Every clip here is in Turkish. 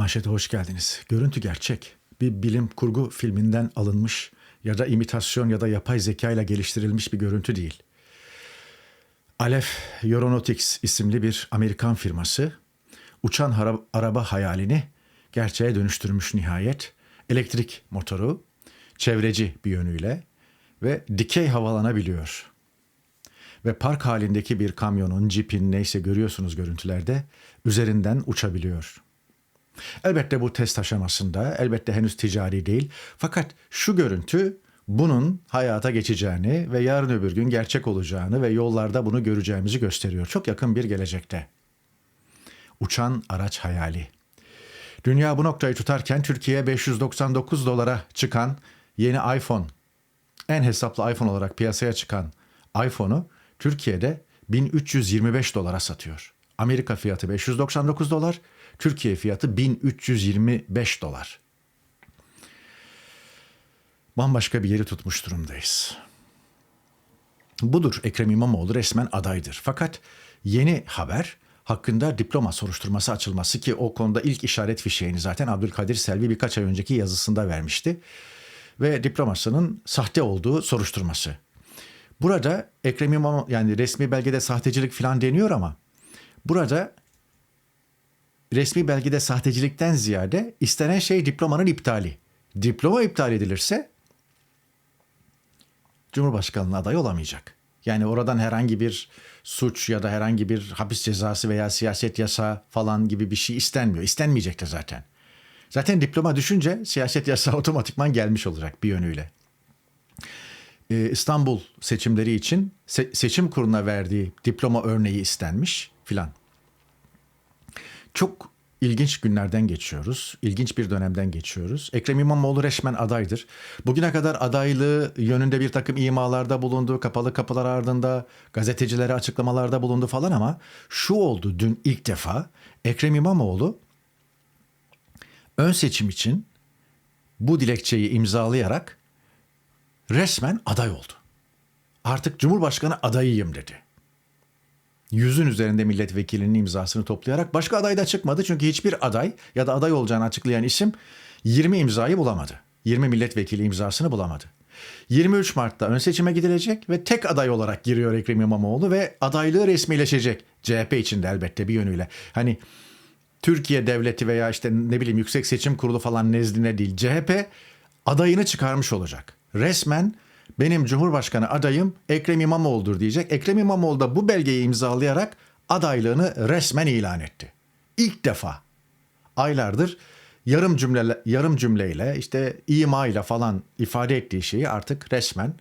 Manşete hoş geldiniz. Görüntü gerçek. Bir bilim kurgu filminden alınmış ya da imitasyon ya da yapay zeka ile geliştirilmiş bir görüntü değil. Aleph Aeronautics isimli bir Amerikan firması uçan araba hayalini gerçeğe dönüştürmüş nihayet. Elektrik motoru, çevreci bir yönüyle ve dikey havalanabiliyor. Ve park halindeki bir kamyonun, cipin neyse görüyorsunuz görüntülerde üzerinden uçabiliyor. Elbette bu test aşamasında, elbette henüz ticari değil. Fakat şu görüntü bunun hayata geçeceğini ve yarın öbür gün gerçek olacağını ve yollarda bunu göreceğimizi gösteriyor. Çok yakın bir gelecekte. Uçan araç hayali. Dünya bu noktayı tutarken Türkiye 599 dolara çıkan yeni iPhone, en hesaplı iPhone olarak piyasaya çıkan iPhone'u Türkiye'de 1325 dolara satıyor. Amerika fiyatı 599 dolar, Türkiye fiyatı 1325 dolar. Bambaşka bir yeri tutmuş durumdayız. Budur Ekrem İmamoğlu resmen adaydır. Fakat yeni haber hakkında diploma soruşturması açılması ki o konuda ilk işaret fişeğini zaten Abdülkadir Selvi birkaç ay önceki yazısında vermişti. Ve diplomasının sahte olduğu soruşturması. Burada Ekrem İmamoğlu yani resmi belgede sahtecilik falan deniyor ama burada resmi belgede sahtecilikten ziyade istenen şey diplomanın iptali. Diploma iptal edilirse Cumhurbaşkanlığı adayı olamayacak. Yani oradan herhangi bir suç ya da herhangi bir hapis cezası veya siyaset yasağı falan gibi bir şey istenmiyor. İstenmeyecek de zaten. Zaten diploma düşünce siyaset yasağı otomatikman gelmiş olacak bir yönüyle. Ee, İstanbul seçimleri için se- seçim kuruluna verdiği diploma örneği istenmiş filan. Çok ilginç günlerden geçiyoruz. İlginç bir dönemden geçiyoruz. Ekrem İmamoğlu resmen adaydır. Bugüne kadar adaylığı yönünde bir takım imalarda bulundu. Kapalı kapılar ardında gazetecilere açıklamalarda bulundu falan ama şu oldu dün ilk defa Ekrem İmamoğlu ön seçim için bu dilekçeyi imzalayarak resmen aday oldu. Artık Cumhurbaşkanı adayıyım dedi yüzün üzerinde milletvekilinin imzasını toplayarak başka aday da çıkmadı. Çünkü hiçbir aday ya da aday olacağını açıklayan isim 20 imzayı bulamadı. 20 milletvekili imzasını bulamadı. 23 Mart'ta ön seçime gidilecek ve tek aday olarak giriyor Ekrem İmamoğlu ve adaylığı resmileşecek. CHP için de elbette bir yönüyle. Hani Türkiye devleti veya işte ne bileyim Yüksek Seçim Kurulu falan nezdinde değil. CHP adayını çıkarmış olacak. Resmen benim Cumhurbaşkanı adayım Ekrem İmamoğlu'dur diyecek. Ekrem İmamoğlu da bu belgeyi imzalayarak adaylığını resmen ilan etti. İlk defa aylardır yarım cümle yarım cümleyle işte ima ile falan ifade ettiği şeyi artık resmen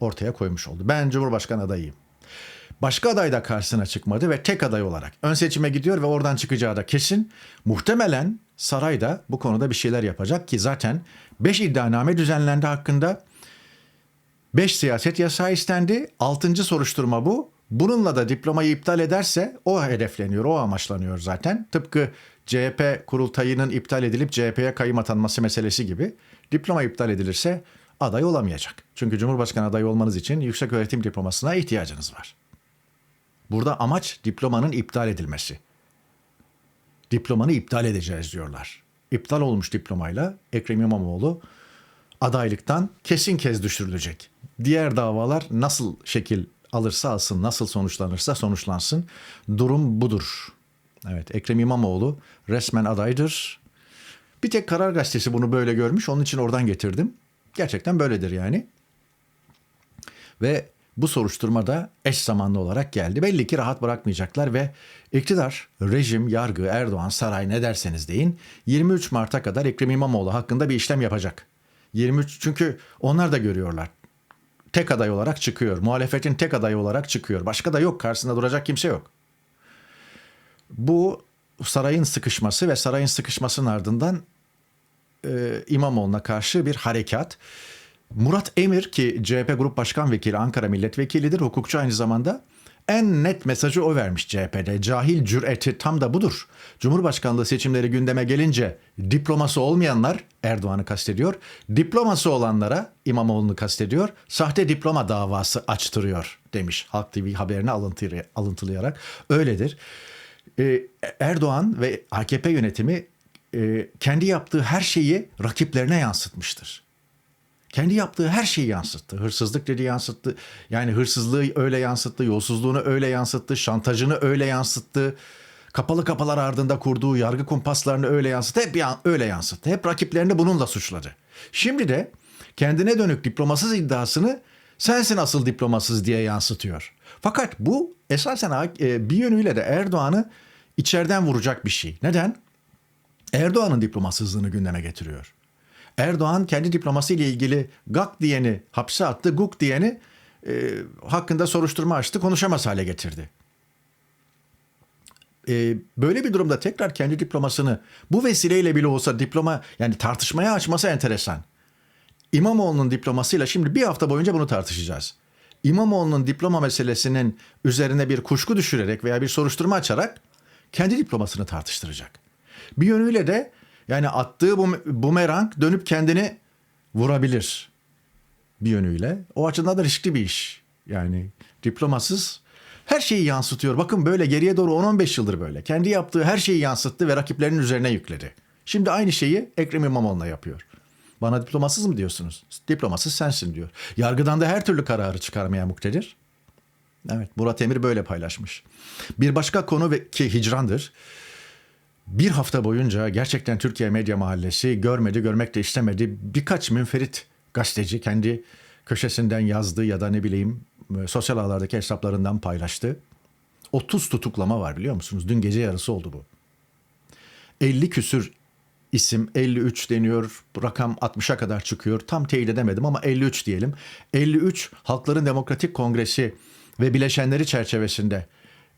ortaya koymuş oldu. Ben Cumhurbaşkanı adayıyım. Başka aday da karşısına çıkmadı ve tek aday olarak ön seçime gidiyor ve oradan çıkacağı da kesin. Muhtemelen saray da bu konuda bir şeyler yapacak ki zaten 5 iddianame düzenlendi hakkında. 5 siyaset yasağı istendi. 6. soruşturma bu. Bununla da diplomayı iptal ederse o hedefleniyor, o amaçlanıyor zaten. Tıpkı CHP kurultayının iptal edilip CHP'ye kayım atanması meselesi gibi. Diploma iptal edilirse aday olamayacak. Çünkü Cumhurbaşkanı adayı olmanız için yüksek öğretim diplomasına ihtiyacınız var. Burada amaç diplomanın iptal edilmesi. Diplomanı iptal edeceğiz diyorlar. İptal olmuş diplomayla Ekrem İmamoğlu adaylıktan kesin kez düşürülecek. Diğer davalar nasıl şekil alırsa alsın, nasıl sonuçlanırsa sonuçlansın. Durum budur. Evet, Ekrem İmamoğlu resmen adaydır. Bir tek Karar Gazetesi bunu böyle görmüş, onun için oradan getirdim. Gerçekten böyledir yani. Ve bu soruşturma da eş zamanlı olarak geldi. Belli ki rahat bırakmayacaklar ve iktidar, rejim, yargı, Erdoğan, saray ne derseniz deyin 23 Mart'a kadar Ekrem İmamoğlu hakkında bir işlem yapacak. 23 çünkü onlar da görüyorlar. Tek aday olarak çıkıyor. Muhalefetin tek adayı olarak çıkıyor. Başka da yok. Karşısında duracak kimse yok. Bu sarayın sıkışması ve sarayın sıkışmasının ardından e, İmamoğlu'na karşı bir harekat. Murat Emir ki CHP Grup Başkan Vekili Ankara Milletvekilidir, hukukçu aynı zamanda. En net mesajı o vermiş CHP'de. Cahil cüreti tam da budur. Cumhurbaşkanlığı seçimleri gündeme gelince diploması olmayanlar Erdoğan'ı kastediyor. Diploması olanlara İmamoğlu'nu kastediyor. Sahte diploma davası açtırıyor demiş Halk TV haberini alıntılayarak. Öyledir. Ee, Erdoğan ve AKP yönetimi e, kendi yaptığı her şeyi rakiplerine yansıtmıştır. Kendi yaptığı her şeyi yansıttı. Hırsızlık dedi yansıttı. Yani hırsızlığı öyle yansıttı, yolsuzluğunu öyle yansıttı, şantajını öyle yansıttı. Kapalı kapılar ardında kurduğu yargı kumpaslarını öyle yansıttı. Hep ya- öyle yansıttı. Hep rakiplerini bununla suçladı. Şimdi de kendine dönük diplomasız iddiasını sensin asıl diplomasız diye yansıtıyor. Fakat bu esasen e, bir yönüyle de Erdoğan'ı içeriden vuracak bir şey. Neden? Erdoğan'ın diplomasızlığını gündeme getiriyor. Erdoğan kendi diploması ile ilgili gak diyeni hapse attı, guk diyeni e, hakkında soruşturma açtı, konuşamaz hale getirdi. E, böyle bir durumda tekrar kendi diplomasını bu vesileyle bile olsa diploma yani tartışmaya açması enteresan. İmamoğlu'nun diplomasıyla şimdi bir hafta boyunca bunu tartışacağız. İmamoğlu'nun diploma meselesinin üzerine bir kuşku düşürerek veya bir soruşturma açarak kendi diplomasını tartıştıracak. Bir yönüyle de yani attığı bu bumerang dönüp kendini vurabilir bir yönüyle. O açıdan da riskli bir iş. Yani diplomasız her şeyi yansıtıyor. Bakın böyle geriye doğru 10-15 yıldır böyle. Kendi yaptığı her şeyi yansıttı ve rakiplerinin üzerine yükledi. Şimdi aynı şeyi Ekrem İmamoğlu'na yapıyor. Bana diplomasız mı diyorsunuz? Diplomasız sensin diyor. Yargıdan da her türlü kararı çıkarmaya muktedir. Evet Murat Emir böyle paylaşmış. Bir başka konu ve ki hicrandır. Bir hafta boyunca gerçekten Türkiye Medya Mahallesi görmedi, görmek de istemedi. Birkaç münferit gazeteci kendi köşesinden yazdı ya da ne bileyim e, sosyal ağlardaki hesaplarından paylaştı. 30 tutuklama var biliyor musunuz? Dün gece yarısı oldu bu. 50 küsür isim 53 deniyor. Rakam 60'a kadar çıkıyor. Tam teyit edemedim ama 53 diyelim. 53 Halkların Demokratik Kongresi ve bileşenleri çerçevesinde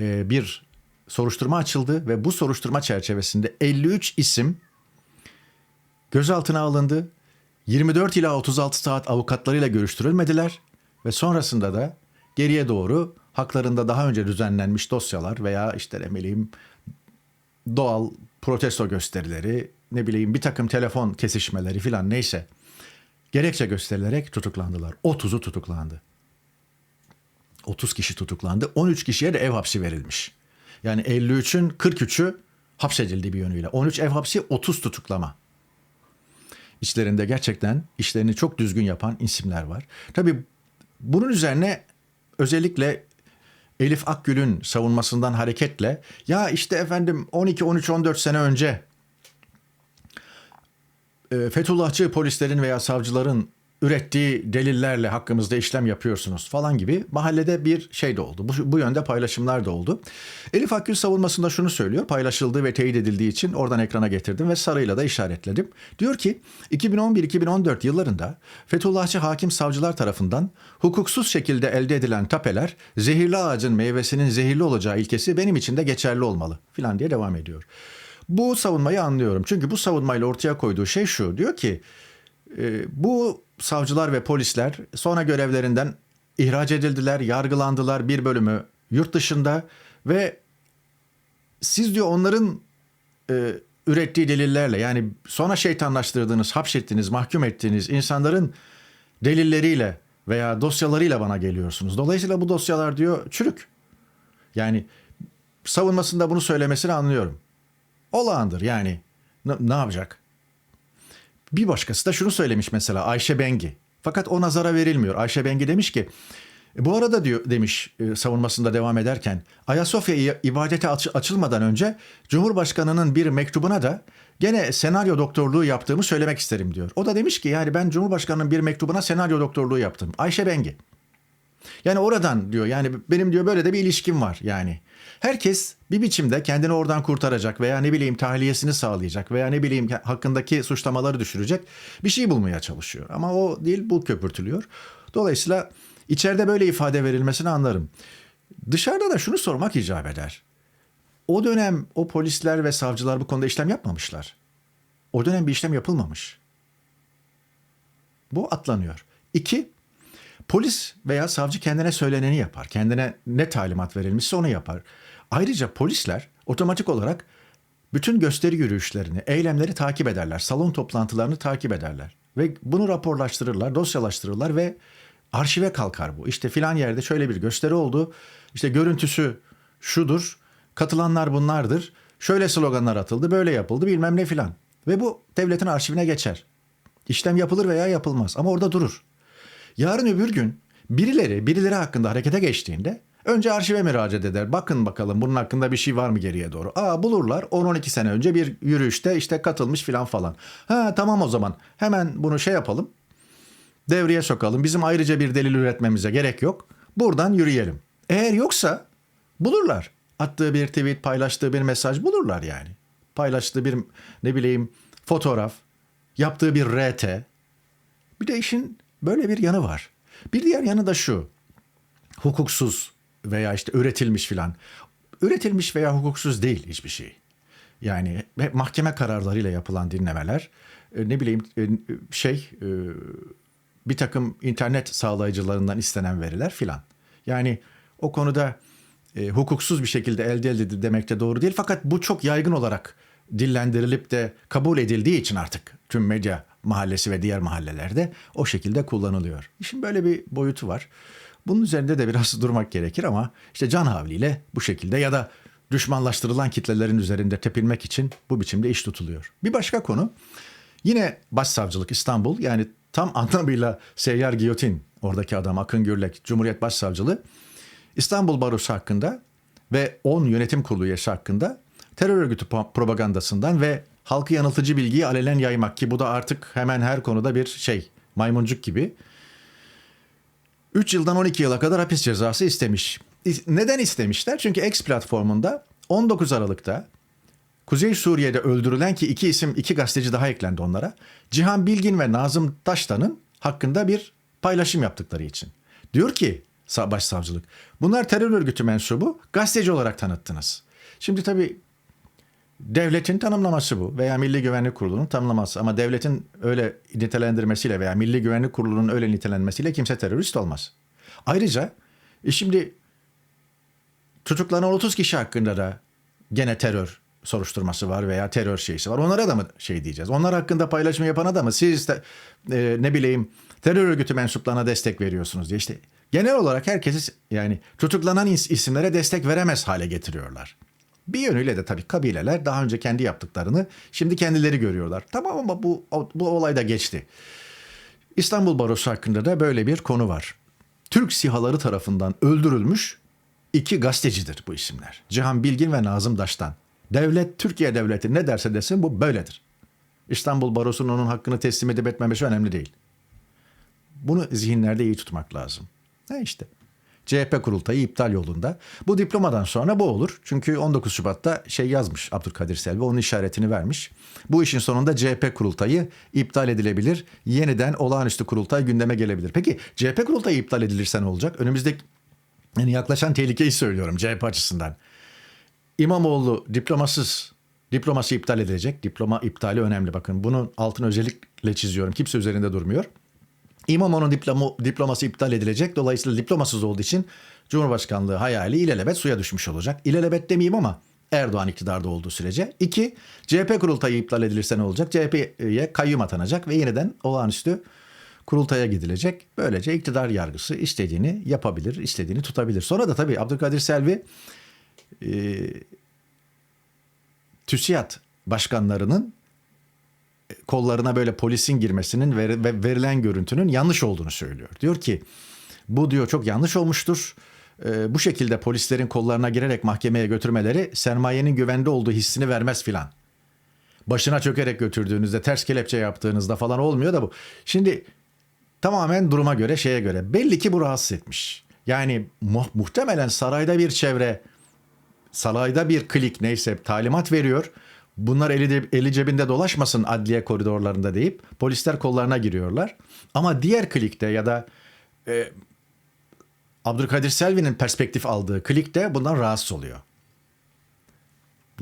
e, bir soruşturma açıldı ve bu soruşturma çerçevesinde 53 isim gözaltına alındı. 24 ila 36 saat avukatlarıyla görüştürülmediler ve sonrasında da geriye doğru haklarında daha önce düzenlenmiş dosyalar veya işte ne bileyim doğal protesto gösterileri, ne bileyim bir takım telefon kesişmeleri filan neyse gerekçe gösterilerek tutuklandılar. 30'u tutuklandı. 30 kişi tutuklandı. 13 kişiye de ev hapsi verilmiş. Yani 53'ün 43'ü hapsedildi bir yönüyle. 13 ev hapsi 30 tutuklama. İçlerinde gerçekten işlerini çok düzgün yapan isimler var. Tabii bunun üzerine özellikle Elif Akgül'ün savunmasından hareketle ya işte efendim 12 13 14 sene önce e, Fethullahçı polislerin veya savcıların ürettiği delillerle hakkımızda işlem yapıyorsunuz falan gibi mahallede bir şey de oldu. Bu, bu yönde paylaşımlar da oldu. Elif Akgül savunmasında şunu söylüyor. Paylaşıldığı ve teyit edildiği için oradan ekrana getirdim ve sarıyla da işaretledim. Diyor ki 2011-2014 yıllarında Fethullahçı hakim savcılar tarafından hukuksuz şekilde elde edilen tapeler zehirli ağacın meyvesinin zehirli olacağı ilkesi benim için de geçerli olmalı filan diye devam ediyor. Bu savunmayı anlıyorum. Çünkü bu savunmayla ortaya koyduğu şey şu. Diyor ki e, bu savcılar ve polisler sonra görevlerinden ihraç edildiler, yargılandılar bir bölümü yurt dışında ve siz diyor onların e, ürettiği delillerle yani sonra şeytanlaştırdığınız, hapsettiğiniz, mahkum ettiğiniz insanların delilleriyle veya dosyalarıyla bana geliyorsunuz. Dolayısıyla bu dosyalar diyor çürük. Yani savunmasında bunu söylemesini anlıyorum. Olağandır yani. Ne, ne yapacak? Bir başkası da şunu söylemiş mesela Ayşe Bengi. Fakat o nazara verilmiyor. Ayşe Bengi demiş ki "E, bu arada diyor demiş e, savunmasında devam ederken Ayasofya ibadete aç- açılmadan önce Cumhurbaşkanı'nın bir mektubuna da gene senaryo doktorluğu yaptığımı söylemek isterim diyor. O da demiş ki yani ben Cumhurbaşkanı'nın bir mektubuna senaryo doktorluğu yaptım. Ayşe Bengi. Yani oradan diyor yani benim diyor böyle de bir ilişkim var yani. Herkes bir biçimde kendini oradan kurtaracak veya ne bileyim tahliyesini sağlayacak veya ne bileyim hakkındaki suçlamaları düşürecek bir şey bulmaya çalışıyor. Ama o değil bu köpürtülüyor. Dolayısıyla içeride böyle ifade verilmesini anlarım. Dışarıda da şunu sormak icap eder. O dönem o polisler ve savcılar bu konuda işlem yapmamışlar. O dönem bir işlem yapılmamış. Bu atlanıyor. İki, Polis veya savcı kendine söyleneni yapar. Kendine ne talimat verilmişse onu yapar. Ayrıca polisler otomatik olarak bütün gösteri yürüyüşlerini, eylemleri takip ederler. Salon toplantılarını takip ederler. Ve bunu raporlaştırırlar, dosyalaştırırlar ve arşive kalkar bu. İşte filan yerde şöyle bir gösteri oldu. İşte görüntüsü şudur, katılanlar bunlardır. Şöyle sloganlar atıldı, böyle yapıldı bilmem ne filan. Ve bu devletin arşivine geçer. İşlem yapılır veya yapılmaz ama orada durur. Yarın öbür gün birileri birileri hakkında harekete geçtiğinde önce arşive müracaat eder. Bakın bakalım bunun hakkında bir şey var mı geriye doğru. Aa bulurlar 10-12 sene önce bir yürüyüşte işte katılmış filan falan. Ha tamam o zaman hemen bunu şey yapalım. Devreye sokalım. Bizim ayrıca bir delil üretmemize gerek yok. Buradan yürüyelim. Eğer yoksa bulurlar. Attığı bir tweet, paylaştığı bir mesaj bulurlar yani. Paylaştığı bir ne bileyim fotoğraf, yaptığı bir RT. Bir de işin böyle bir yanı var. Bir diğer yanı da şu. Hukuksuz veya işte üretilmiş filan. Üretilmiş veya hukuksuz değil hiçbir şey. Yani hep mahkeme kararlarıyla yapılan dinlemeler, e, ne bileyim e, şey e, bir takım internet sağlayıcılarından istenen veriler filan. Yani o konuda e, hukuksuz bir şekilde elde edildi demek de doğru değil. Fakat bu çok yaygın olarak dillendirilip de kabul edildiği için artık tüm medya mahallesi ve diğer mahallelerde o şekilde kullanılıyor. İşin böyle bir boyutu var. Bunun üzerinde de biraz durmak gerekir ama işte can havliyle bu şekilde ya da düşmanlaştırılan kitlelerin üzerinde tepinmek için bu biçimde iş tutuluyor. Bir başka konu yine Başsavcılık İstanbul yani tam anlamıyla seyyar giyotin oradaki adam Akın Gürlek Cumhuriyet Başsavcılığı İstanbul Barosu hakkında ve 10 yönetim kurulu üyesi hakkında terör örgütü propagandasından ve halkı yanıltıcı bilgiyi alenen yaymak ki bu da artık hemen her konuda bir şey maymuncuk gibi 3 yıldan 12 yıla kadar hapis cezası istemiş. Neden istemişler? Çünkü X platformunda 19 Aralık'ta Kuzey Suriye'de öldürülen ki iki isim, iki gazeteci daha eklendi onlara. Cihan Bilgin ve Nazım Taştan'ın hakkında bir paylaşım yaptıkları için. Diyor ki başsavcılık, bunlar terör örgütü mensubu, gazeteci olarak tanıttınız. Şimdi tabii devletin tanımlaması bu veya Milli Güvenlik Kurulu'nun tanımlaması ama devletin öyle nitelendirmesiyle veya Milli Güvenlik Kurulu'nun öyle nitelenmesiyle kimse terörist olmaz. Ayrıca e şimdi tutuklanan 30 kişi hakkında da gene terör soruşturması var veya terör şeysi var. Onlara da mı şey diyeceğiz? Onlar hakkında paylaşım yapana da mı siz de e, ne bileyim terör örgütü mensuplarına destek veriyorsunuz diye işte genel olarak herkesi yani tutuklanan isimlere destek veremez hale getiriyorlar. Bir yönüyle de tabii kabileler daha önce kendi yaptıklarını şimdi kendileri görüyorlar. Tamam ama bu, bu olay da geçti. İstanbul Barosu hakkında da böyle bir konu var. Türk sihaları tarafından öldürülmüş iki gazetecidir bu isimler. Cihan Bilgin ve Nazım Daş'tan. Devlet, Türkiye devleti ne derse desin bu böyledir. İstanbul Barosu'nun onun hakkını teslim edip etmemesi önemli değil. Bunu zihinlerde iyi tutmak lazım. Ne işte. CHP kurultayı iptal yolunda. Bu diplomadan sonra bu olur. Çünkü 19 Şubat'ta şey yazmış Abdülkadir Selvi onun işaretini vermiş. Bu işin sonunda CHP kurultayı iptal edilebilir. Yeniden olağanüstü kurultay gündeme gelebilir. Peki CHP kurultayı iptal edilirse ne olacak? Önümüzdeki yani yaklaşan tehlikeyi söylüyorum CHP açısından. İmamoğlu diplomasız diploması iptal edilecek. Diploma iptali önemli bakın. Bunun altını özellikle çiziyorum. Kimse üzerinde durmuyor. İmamoğlu'nun diploma, diploması iptal edilecek. Dolayısıyla diplomasız olduğu için Cumhurbaşkanlığı hayali ilelebet suya düşmüş olacak. İlelebet demeyeyim ama Erdoğan iktidarda olduğu sürece. İki, CHP kurultayı iptal edilirse ne olacak? CHP'ye kayyum atanacak ve yeniden olağanüstü kurultaya gidilecek. Böylece iktidar yargısı istediğini yapabilir, istediğini tutabilir. Sonra da tabii Abdülkadir Selvi e, TÜSİAD başkanlarının kollarına böyle polisin girmesinin ve verilen görüntünün yanlış olduğunu söylüyor. Diyor ki bu diyor çok yanlış olmuştur. bu şekilde polislerin kollarına girerek mahkemeye götürmeleri sermayenin güvende olduğu hissini vermez filan. Başına çökerek götürdüğünüzde ters kelepçe yaptığınızda falan olmuyor da bu. Şimdi tamamen duruma göre şeye göre belli ki bu rahatsız etmiş. Yani mu- muhtemelen sarayda bir çevre sarayda bir klik neyse talimat veriyor. Bunlar eli, eli cebinde dolaşmasın adliye koridorlarında deyip polisler kollarına giriyorlar. Ama diğer klikte ya da e, Abdülkadir Selvi'nin perspektif aldığı klikte bundan rahatsız oluyor.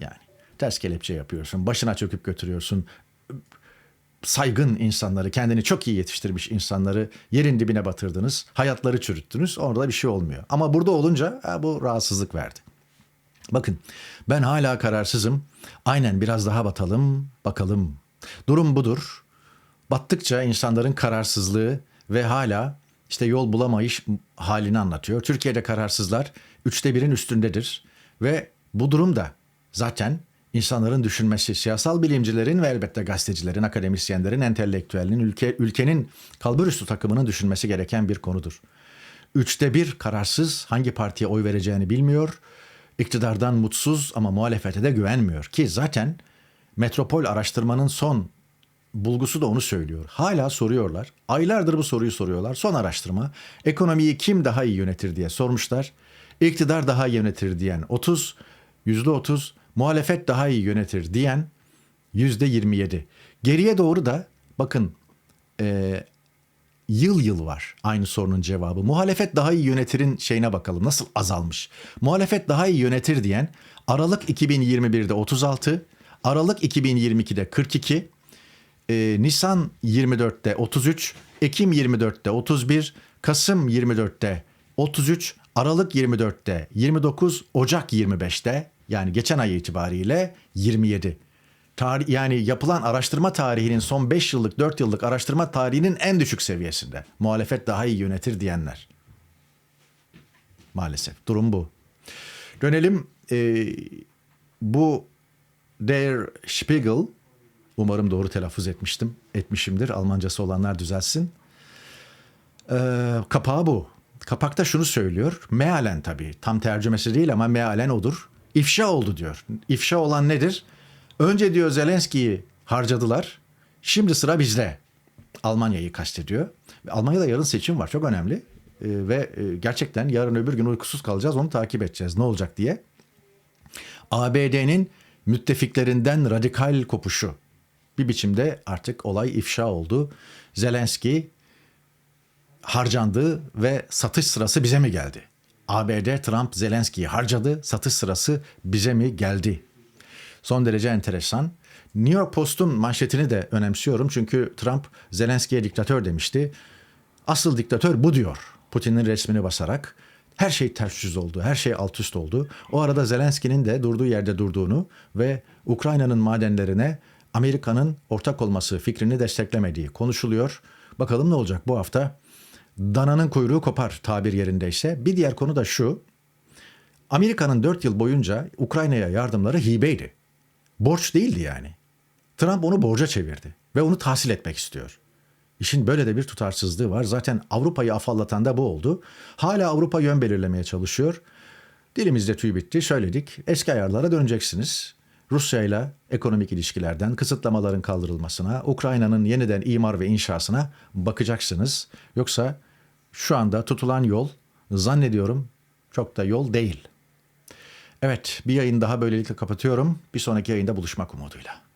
Yani ters kelepçe yapıyorsun, başına çöküp götürüyorsun. Saygın insanları, kendini çok iyi yetiştirmiş insanları yerin dibine batırdınız, hayatları çürüttünüz. Orada bir şey olmuyor. Ama burada olunca ha, bu rahatsızlık verdi. Bakın ben hala kararsızım. Aynen biraz daha batalım, bakalım. Durum budur. Battıkça insanların kararsızlığı ve hala işte yol bulamayış halini anlatıyor. Türkiye'de kararsızlar üçte birin üstündedir ve bu durum da zaten insanların düşünmesi, siyasal bilimcilerin ve elbette gazetecilerin, akademisyenlerin, entelektüelin, ülke, ülkenin kalburüstü takımının düşünmesi gereken bir konudur. Üçte bir kararsız hangi partiye oy vereceğini bilmiyor, iktidardan mutsuz ama muhalefete de güvenmiyor ki zaten Metropol araştırmanın son bulgusu da onu söylüyor. Hala soruyorlar. Aylardır bu soruyu soruyorlar. Son araştırma ekonomiyi kim daha iyi yönetir diye sormuşlar. İktidar daha iyi yönetir diyen 30, yüzde 30, muhalefet daha iyi yönetir diyen yüzde 27. Geriye doğru da bakın e, yıl yıl var aynı sorunun cevabı. Muhalefet daha iyi yönetirin şeyine bakalım nasıl azalmış. Muhalefet daha iyi yönetir diyen Aralık 2021'de 36, Aralık 2022'de 42, e, Nisan 24'te 33, Ekim 24'te 31, Kasım 24'te 33, Aralık 24'te 29, Ocak 25'te yani geçen ay itibariyle 27. Tarih, yani yapılan araştırma tarihinin son 5 yıllık 4 yıllık araştırma tarihinin en düşük seviyesinde. Muhalefet daha iyi yönetir diyenler. Maalesef durum bu. Dönelim e, bu Der Spiegel umarım doğru telaffuz etmiştim etmişimdir Almancası olanlar düzelsin. Ee, kapağı bu. Kapakta şunu söylüyor. Mealen tabii. Tam tercümesi değil ama mealen odur. İfşa oldu diyor. İfşa olan nedir? Önce diyor Zelenski'yi harcadılar. Şimdi sıra bizde. Almanya'yı kastediyor. Almanya'da yarın seçim var. Çok önemli. Ee, ve e, gerçekten yarın öbür gün uykusuz kalacağız. Onu takip edeceğiz. Ne olacak diye. ABD'nin müttefiklerinden radikal kopuşu. Bir biçimde artık olay ifşa oldu. Zelenski harcandı ve satış sırası bize mi geldi? ABD Trump Zelenski'yi harcadı, satış sırası bize mi geldi? Son derece enteresan. New York Post'un manşetini de önemsiyorum çünkü Trump Zelenski'ye diktatör demişti. Asıl diktatör bu diyor. Putin'in resmini basarak. Her şey ters yüz oldu, her şey alt üst oldu. O arada Zelenski'nin de durduğu yerde durduğunu ve Ukrayna'nın madenlerine Amerika'nın ortak olması fikrini desteklemediği konuşuluyor. Bakalım ne olacak bu hafta? Dananın kuyruğu kopar tabir yerindeyse. Bir diğer konu da şu. Amerika'nın 4 yıl boyunca Ukrayna'ya yardımları hibeydi. Borç değildi yani. Trump onu borca çevirdi ve onu tahsil etmek istiyor. İşin böyle de bir tutarsızlığı var. Zaten Avrupa'yı afallatan da bu oldu. Hala Avrupa yön belirlemeye çalışıyor. Dilimizde tüy bitti. Söyledik. Eski ayarlara döneceksiniz. Rusya ile ekonomik ilişkilerden kısıtlamaların kaldırılmasına, Ukrayna'nın yeniden imar ve inşasına bakacaksınız. Yoksa şu anda tutulan yol zannediyorum çok da yol değil. Evet, bir yayın daha böylelikle kapatıyorum. Bir sonraki yayında buluşmak umuduyla.